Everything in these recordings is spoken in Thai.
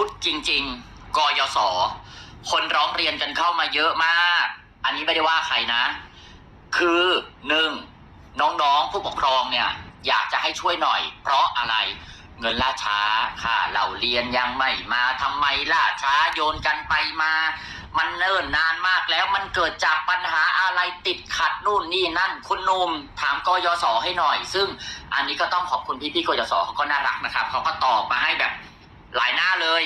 ุดจริง ๆ กยศ คนร้องเรียนกันเข้ามาเยอะมาก อันนี้ไม่ได้ว่าใครนะ คือหนึ่งน้องๆผู้ปกครองเนี่ย อยากจะให้ช่วยหน่อย เพราะอะไรเงินล่าช้าค่ะเราเรียนยังไม่มาทำไมล่าช้าโยนกันไปมา มันเนิ่นนานมากแล้วมันเกิดจากปัญหาอะไรติดขัดนู่นนี่นั่น คุณนุ่มถามกยศให้หน่อย ซึ่งอันนี้ก็ต้องขอบคุณพี่ๆกยศเขาก็น่ารักนะครับเขาก็ตอบมาให้แบบ หลายหน้าเลย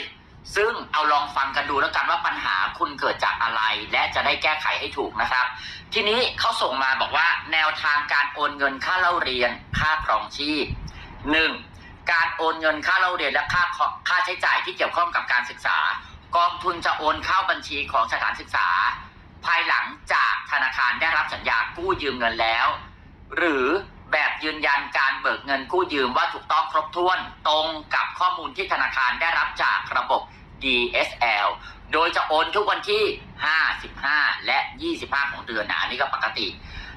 ซึ่งเอาลองฟังกันดูแล้วกันว่าปัญหาคุณเกิดจากอะไร และจะได้แก้ไขให้ถูกนะครับ ทีนี้เขาส่งมาบอกว่า แนวทางการโอนเงินค่าเล่าเรียน ค่าครองชีพหนึ่งการโอนเงินค่าเล่าเรียนและค่าค่าใช้จ่ายที่เกี่ยวข้องกับการศึกษา กองทุนจะโอนเข้าบัญชีของสถานศึกษา ภายหลังจากธนาคารได้รับสัญญากู้ยืมเงินแล้ว หรือ แบบยืนยันการเบิกเงินกู้ยืมว่าถูกต้องครบถ้วนตรงกับข้อมูลที่ธนาคารได้รับจากระบบ DSL โดยจะโอนทุกวันที่ 55 และ 25 ของเดือนนะอันนี้ก็ปกติ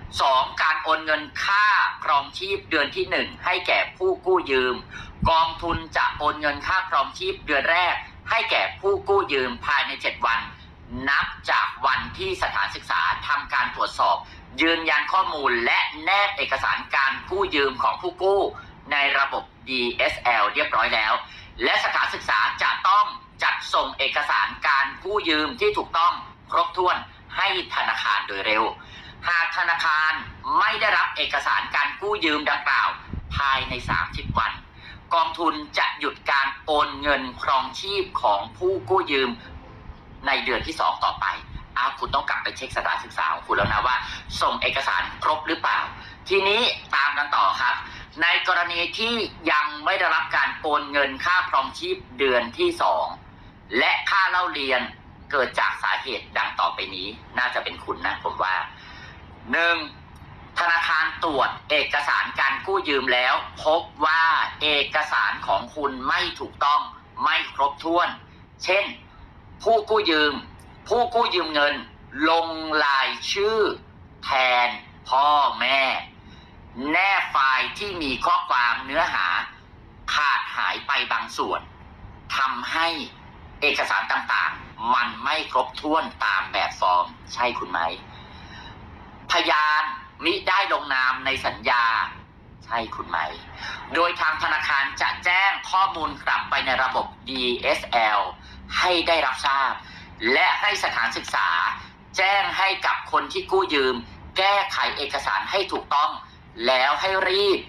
2. การโอนเงินค่าครองชีพเดือนที่ 1 ให้แก่ผู้กู้ยืม กองทุนจะโอนเงินค่าครองชีพเดือนแรก ให้แก่ผู้กู้ยืมภายใน 7 วัน นับจากวันที่สถานศึกษาทำการตรวจสอบ ยืนยันข้อมูลและแนบเอกสารการกู้ยืมของผู้กู้ในระบบ DSL เรียบร้อยแล้ว และสถานศึกษาจะต้องจัดส่งเอกสารการกู้ยืมที่ถูกต้องครบถ้วนให้ธนาคารโดยเร็ว หากธนาคารไม่ได้รับเอกสารการกู้ยืมดังกล่าว ภายใน 30 วัน กองทุนจะหยุดการโอนเงินครองชีพของผู้กู้ยืมในเดือนที่ 2 ต่อไป อ้าวคุณต้องกลับไปเช็คสถานศึกษาของคุณแล้วนะว่า ส่งเอกสารครบหรือเปล่า ทีนี้ตามกันต่อครับ ในกรณีที่ยังไม่ได้รับการโอนเงินค่าครองชีพเดือนที่ 2 และค่าเล่าเรียนเกิดจากสาเหตุดังต่อไปนี้ น่าจะเป็นคุณนะผมว่าหนึ่งธนาคารตรวจเอกสารการกู้ยืมแล้ว พบว่าเอกสารของคุณไม่ถูกต้องไม่ครบถ้วน เช่น ผู้กู้ยืม ผู้กู้ยืมเงินลงลายชื่อ แทนพ่อแม่ แนบไฟล์ที่มีข้อความเนื้อหา ขาดหายไปบางส่วนทำให้เอกสารต่างๆ มันไม่ครบถ้วนตามแบบฟอร์ม ใช่คุณไหม พยานมิได้ลงนามในสัญญา ใช่คุณไหม โดยทางธนาคารจะแจ้งข้อมูลกลับไปในระบบ DSL ให้ได้รับทราบ และให้สถานศึกษา แจ้งให้กับคนที่กู้ยืม แก้ไขเอกสารให้ถูกต้อง แล้วให้รีบ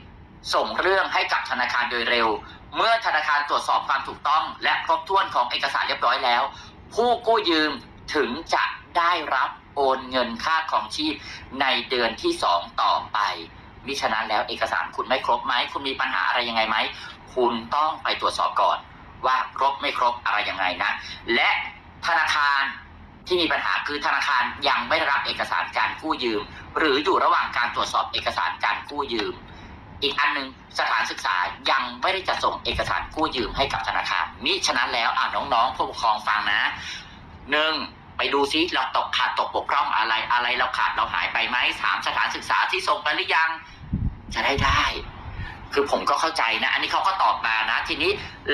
ส่งเรื่องให้กับธนาคารโดยเร็ว เมื่อธนาคารตรวจสอบความถูกต้อง และครบถ้วนของเอกสารเรียบร้อยแล้ว ผู้กู้ยืมถึงจะได้รับโอนเงินค่าของชีพในเดือนที่สองต่อไป มิฉะนั้นแล้วเอกสารคุณไม่ครบไหม คุณมีปัญหาอะไรยังไงไหม คุณต้องไปตรวจสอบก่อน ว่าครบไม่ครบอะไรยังไงนะ และ ธนาคารที่มีปัญหาคือธนาคารยังไม่ได้รับเอกสารการกู้ยืม หรืออยู่ระหว่างการตรวจสอบเอกสารการกู้ยืม อีกอันหนึ่งสถานศึกษายังไม่ได้จะส่งเอกสารกู้ยืมให้กับธนาคารมิฉะนั้นแล้วอ่าน้องๆผู้ปกครองฟังนะหนึ่งไปดูซิเราตกขาดตกบกพร่องอะไรอะไรเราขาดเราหายไปไหมถามสถานศึกษาที่ส่งไปหรือยัง จะได้ได้ คือผมก็เข้าใจนะ อันนี้เขาก็ตอบมานะ ทีนี้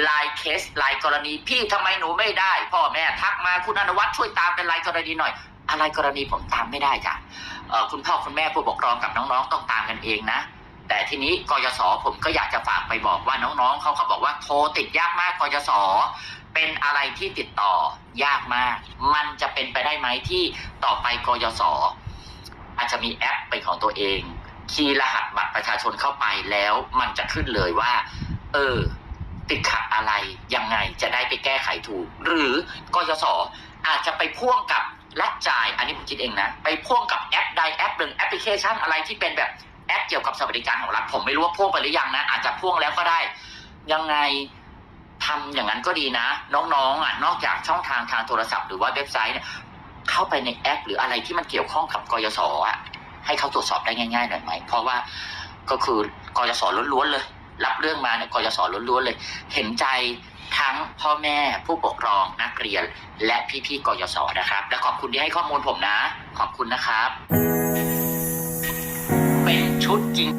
ลายเคสลายกรณีพี่ทำไมหนูไม่ได้ พ่อแม่ทักมาคุณอนุวัฒน์ช่วยตามเป็นลายกรณีหน่อย อะไรกรณีผมตามไม่ได้จ้ะคุณพ่อคุณแม่ผู้ปกครองกับน้องๆต้องตามกันเองนะ แต่ทีนี้กยศผมก็อยากจะฝากไปบอกว่าน้องๆเขาเขาบอกว่าโทรติดยากมากกยศเป็นอะไรที่ติดต่อยากมาก มันจะเป็นไปได้ไหมที่ต่อไปกยศอาจจะมีแอปเป็นของตัวเอง คีย์รหัสบัตรประชาชนเข้าไปแล้วมันจะขึ้นเลยว่า เออ ติดขัดอะไรยังไงจะได้ไปแก้ไขถูก หรือกยศอาจจะไปพ่วงกับรัดจ่าย อันนี้ผมคิดเองนะ ไปพ่วงกับแอปใดแอปหนึ่งแอปพลิเคชันอะไรที่เป็นแบบแอปเกี่ยวกับสวัสดิการของรัฐผมไม่รู้ว่าพ่วงไปหรือยังนะ อาจจะพ่วงแล้วก็ได้ ยังไงทำอย่างนั้นก็ดีนะ น้องๆอะนอกจากช่องทางทางโทรศัพท์หรือว่าเว็บไซต์เนี่ยเข้าไปในแอป หรืออะไรที่มันเกี่ยวข้องกับกยศอะ ให้เขาตรวจสอบได้ง่ายๆหน่อยไหมเพราะว่าก็คือกยศล้วนๆเลย รับเรื่องมาเนี่ยกยศล้วนๆเลย เห็นใจทั้งพ่อแม่ผู้ปกครองนักเรียน และพี่ๆกยศนะครับ และขอบคุณที่ให้ข้อมูลผมนะ ขอบคุณนะครับ เป็นชุดจริง